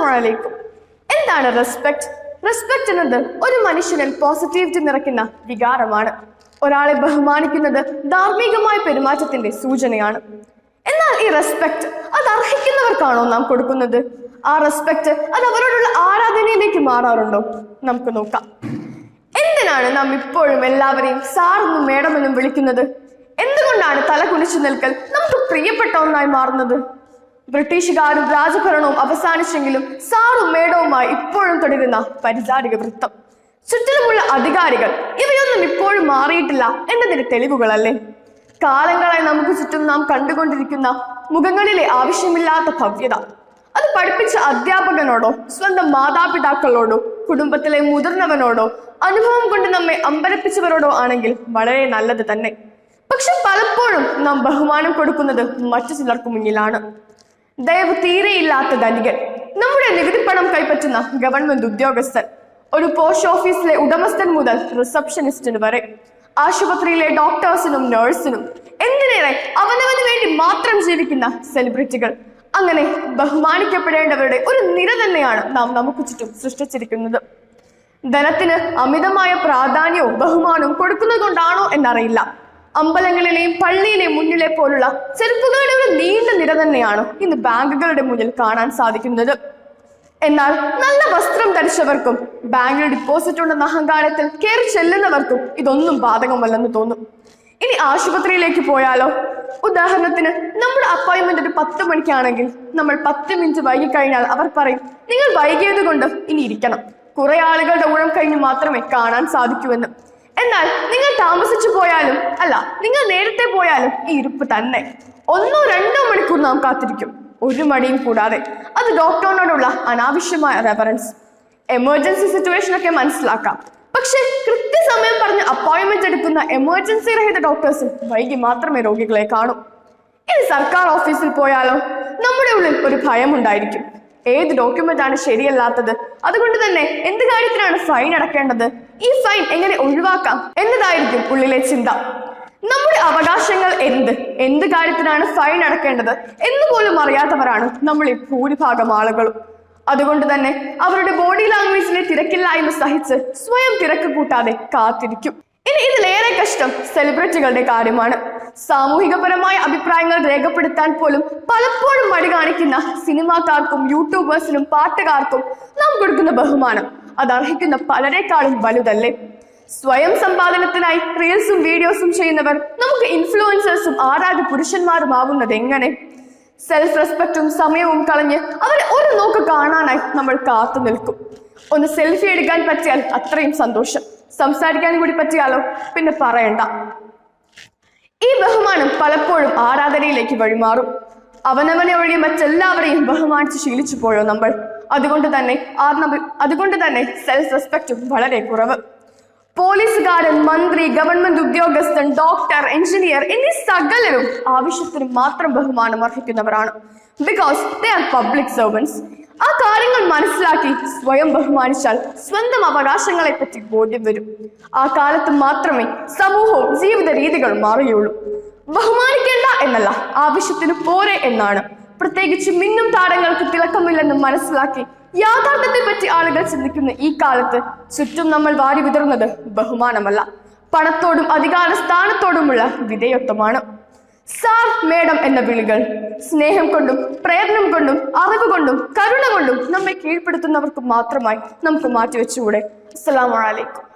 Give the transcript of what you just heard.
അസ്സലാമലൈക്കും എന്താണ് respect respect എന്നത് ഒരു മനുഷ്യനിൽ പോസിറ്റിവിറ്റി നിറയ്ക്കുന്ന വികാരമാണ്. ഒരാളെ ബഹുമാനിക്കുന്നത് ധാർമ്മികമായ പെരുമാറ്റത്തിന്റെ സൂചനയാണ്. എന്നാൽ ഈ റെസ്പെക്ട് അത് അർഹിക്കുന്നവർക്കാണോ നാം കൊടുക്കുന്നത്? ആ റെസ്പെക്ട് അത് അവരോടുള്ള ആരാധനയിലേക്ക് മാറാറുണ്ടോ? നമുക്ക് നോക്കാം. എന്തിനാണ് നാം ഇപ്പോഴും എല്ലാവരെയും സാറെന്നും മേഡമെന്നും വിളിക്കുന്നത്? എന്തുകൊണ്ടാണ് തല കുനിച്ചു നിൽക്കൽ നമുക്ക് പ്രിയപ്പെട്ട ഒന്നായി മാറുന്നത്? ബ്രിട്ടീഷുകാരും രാജഭരണവും അവസാനിച്ചെങ്കിലും സാറും മേഡവുമായി ഇപ്പോഴും തുടരുന്ന പരിചാരിക വൃത്തം. ചുറ്റിലുമുള്ള അധികാരികൾ ഇവയൊന്നും ഇപ്പോഴും മാറിയിട്ടില്ല എന്നതിന്റെ തെളിവുകളല്ലേ? കാലങ്ങളായി നമുക്ക് ചുറ്റും നാം കണ്ടുകൊണ്ടിരിക്കുന്ന മുഖങ്ങളിലെ ആവശ്യമില്ലാത്ത ഭവ്യത. അത് പഠിപ്പിച്ച അധ്യാപകനോടോ സ്വന്തം മാതാപിതാക്കളോടോ കുടുംബത്തിലെ മുതിർന്നവനോടോ അനുഭവം കൊണ്ട് നമ്മെ അമ്പരപ്പിച്ചവരോടോ ആണെങ്കിൽ വളരെ നല്ലത് തന്നെ. പക്ഷെ പലപ്പോഴും നാം ബഹുമാനം കൊടുക്കുന്നത് മറ്റു ചിലർക്ക് മുന്നിലാണ്. ദയവ് തീരെയില്ലാത്ത ധനികൻ നമ്മുടെ നികുതി പണം കൈപ്പറ്റുന്ന ഗവൺമെന്റ് ഉദ്യോഗസ്ഥൻ ഒരു പോസ്റ്റ് ഓഫീസിലെ ഉടമസ്ഥൻ മുതൽ റിസപ്ഷനിസ്റ്റിന് വരെ ആശുപത്രിയിലെ ഡോക്ടേഴ്സിനും നഴ്സിനും എന്തിനേറെ അവനവന് വേണ്ടി മാത്രം ജീവിക്കുന്ന സെലിബ്രിറ്റികൾ. അങ്ങനെ ബഹുമാനിക്കപ്പെടേണ്ടവരുടെ ഒരു നിര തന്നെയാണ് നാം നമുക്ക് ചുറ്റും സൃഷ്ടിച്ചിരിക്കുന്നത്. ധനത്തിന് അമിതമായ പ്രാധാന്യവും ബഹുമാനവും കൊടുക്കുന്നത് കൊണ്ടാണോ എന്നറിയില്ല. അമ്പലങ്ങളിലെയും പള്ളിയിലെയും മുന്നിലെ പോലുള്ള ചെരുപ്പുകളുടെ ഒരു നീണ്ട നിര തന്നെയാണ് ഇന്ന് ബാങ്കുകളുടെ മുന്നിൽ കാണാൻ സാധിക്കുന്നത്. എന്നാൽ നല്ല വസ്ത്രം ധരിച്ചവർക്കും ബാങ്കിൽ ഡിപ്പോസിറ്റ് ഉണ്ടെന്ന അഹങ്കാരത്തിൽ കയറി ചെല്ലുന്നവർക്കും ഇതൊന്നും ബാധകമല്ലെന്ന് തോന്നും. ഇനി ആശുപത്രിയിലേക്ക് പോയാലോ? ഉദാഹരണത്തിന് നമ്മുടെ അപ്പോയിൻമെന്റ് ഒരു പത്ത് മണിക്കാണെങ്കിൽ നമ്മൾ പത്ത് മിനിറ്റ് വൈകി കഴിഞ്ഞാൽ അവർ പറയും നിങ്ങൾ വൈകിയത് കൊണ്ട് ഇനി ഇരിക്കണം. കുറെ ആളുകളുടെ ഊഴം കഴിഞ്ഞ് മാത്രമേ കാണാൻ സാധിക്കൂവെന്ന് എന്നാൽ നിങ്ങൾ താമസിച്ചു പോയാലും അല്ല നിങ്ങൾ നേരത്തെ പോയാലും ഈ ഇരുപ്പ് തന്നെ. ഒന്നോ രണ്ടോ മണിക്കൂർ നാം കാത്തിരിക്കും. ഒരു മടിയും കൂടാതെ. അത് ഡോക്ടറിനോടുള്ള അനാവശ്യമായ റെഫറൻസ് എമർജൻസി സിറ്റുവേഷൻ ഒക്കെ മനസ്സിലാക്കാം. പക്ഷേ കൃത്യസമയം പറഞ്ഞ് അപ്പോയിന്റ്മെന്റ് എടുക്കുന്ന എമർജൻസി രഹിത ഡോക്ടേഴ്സും വൈകി മാത്രമേ രോഗികളെ കാണൂ. ഇനി സർക്കാർ ഓഫീസിൽ പോയാലോ? നമ്മുടെ ഉള്ളിൽ ഒരു ഭയമുണ്ടായിരിക്കും. ഏത് ഡോക്യുമെന്റ് ആണ് ശരിയല്ലാത്തത്? അതുകൊണ്ട് തന്നെ എന്ത് കാര്യത്തിനാണ് ഫൈൻ അടക്കേണ്ടത് ഈ ഫൈൻ എങ്ങനെ ഒഴിവാക്കാം എന്നതായിരിക്കും ഉള്ളിലെ ചിന്ത. നമ്മുടെ അവകാശങ്ങൾ എന്ത്? എന്ത് കാര്യത്തിനാണ് ഫൈൻ അടക്കേണ്ടത് എന്ന് പോലും അറിയാത്തവരാണ് നമ്മളിൽ ഭൂരിഭാഗം ആളുകളും. അതുകൊണ്ട് തന്നെ അവരുടെ ബോഡി ലാംഗ്വേജിനെ തിരക്കില്ലായ്മ സഹിച്ച് സ്വയം തിരക്ക് കൂട്ടാതെ കാത്തിരിക്കും. ഇനി ഇതിലേറെ കഷ്ടം സെലിബ്രിറ്റികളുടെ കാര്യമാണ്. സാമൂഹികപരമായ അഭിപ്രായങ്ങൾ രേഖപ്പെടുത്താൻ പോലും പലപ്പോഴും മടി കാണിക്കുന്ന സിനിമാക്കാർക്കും യൂട്യൂബേഴ്സിനും പാട്ടുകാർക്കും നാം കൊടുക്കുന്ന ബഹുമാനം. അത് അർഹിക്കുന്ന പലരെക്കാളും വലുതല്ലേ? സ്വയം സമ്പാദനത്തിനായി റീൽസും വീഡിയോസും ചെയ്യുന്നവർ നമുക്ക് ഇൻഫ്ലുവൻസേഴ്സും ആരാധ പുരുഷന്മാരും ആവുന്നത് എങ്ങനെ? സെൽഫ് റെസ്പെക്റ്റും സമയവും കളഞ്ഞ് അവരെ ഒരു നോക്ക് കാണാനായി നമ്മൾ കാത്തു നിൽക്കും. ഒന്ന് സെൽഫി എടുക്കാൻ പറ്റിയാൽ അത്രയും സന്തോഷം. സംസാരിക്കാൻ കൂടി പറ്റിയാലോ? പിന്നെ പറയണ്ട. ഈ ബഹുമാനം പലപ്പോഴും ആരാധനയിലേക്ക് വഴിമാറും. അവനവനെ ഒഴികെ മറ്റെല്ലാവരെയും ബഹുമാനിച്ച് ശീലിച്ചു പോയോ നമ്മൾ? അതുകൊണ്ട് തന്നെ ആത്മ അതുകൊണ്ട് തന്നെ സെൽഫ് റെസ്പെക്റ്റും വളരെ കുറവ്. പോലീസുകാരൻ മന്ത്രി ഗവൺമെന്റ് ഉദ്യോഗസ്ഥൻ ഡോക്ടർ എഞ്ചിനീയർ എന്നീ സകലരും ആവശ്യത്തിന് മാത്രം ബഹുമാനം അർഹിക്കുന്നവരാണ്. Because they are public servants ആ കാര്യങ്ങൾ മനസ്സിലാക്കി സ്വയം ബഹുമാനിച്ചാൽ സ്വന്തം അവകാശങ്ങളെ പറ്റി ബോധ്യം വരും. ആ കാലത്ത് മാത്രമേ സമൂഹവും ജീവിത രീതികളും മാറുകയുള്ളൂ. ബഹുമാനിക്കേണ്ട എന്നല്ല ആവശ്യത്തിന് പോരെ എന്നാണ്. പ്രത്യേകിച്ച് മിന്നും താരങ്ങൾക്ക് തിളക്കമില്ലെന്ന് മനസ്സിലാക്കി യാഥാർത്ഥ്യത്തെ പറ്റി ആളുകൾ ചിന്തിക്കുന്ന ഈ കാലത്ത് ചുറ്റും നമ്മൾ വാരി വിതറുന്നത് ബഹുമാനമല്ല. പണത്തോടും അധികാര സ്ഥാനത്തോടുമുള്ള വിധേയത്വമാണ്. സാർ മേഡം എന്ന വിളികൾ സ്നേഹം കൊണ്ടും പ്രയത്നം കൊണ്ടും അറിവ് കൊണ്ടും കരുണ കൊണ്ടും നമ്മെ കീഴ്പ്പെടുത്തുന്നവർക്ക് മാത്രമായി നമുക്ക് മാറ്റിവെച്ചുകൂടെ? അസ്സലാമു അലൈക്കും.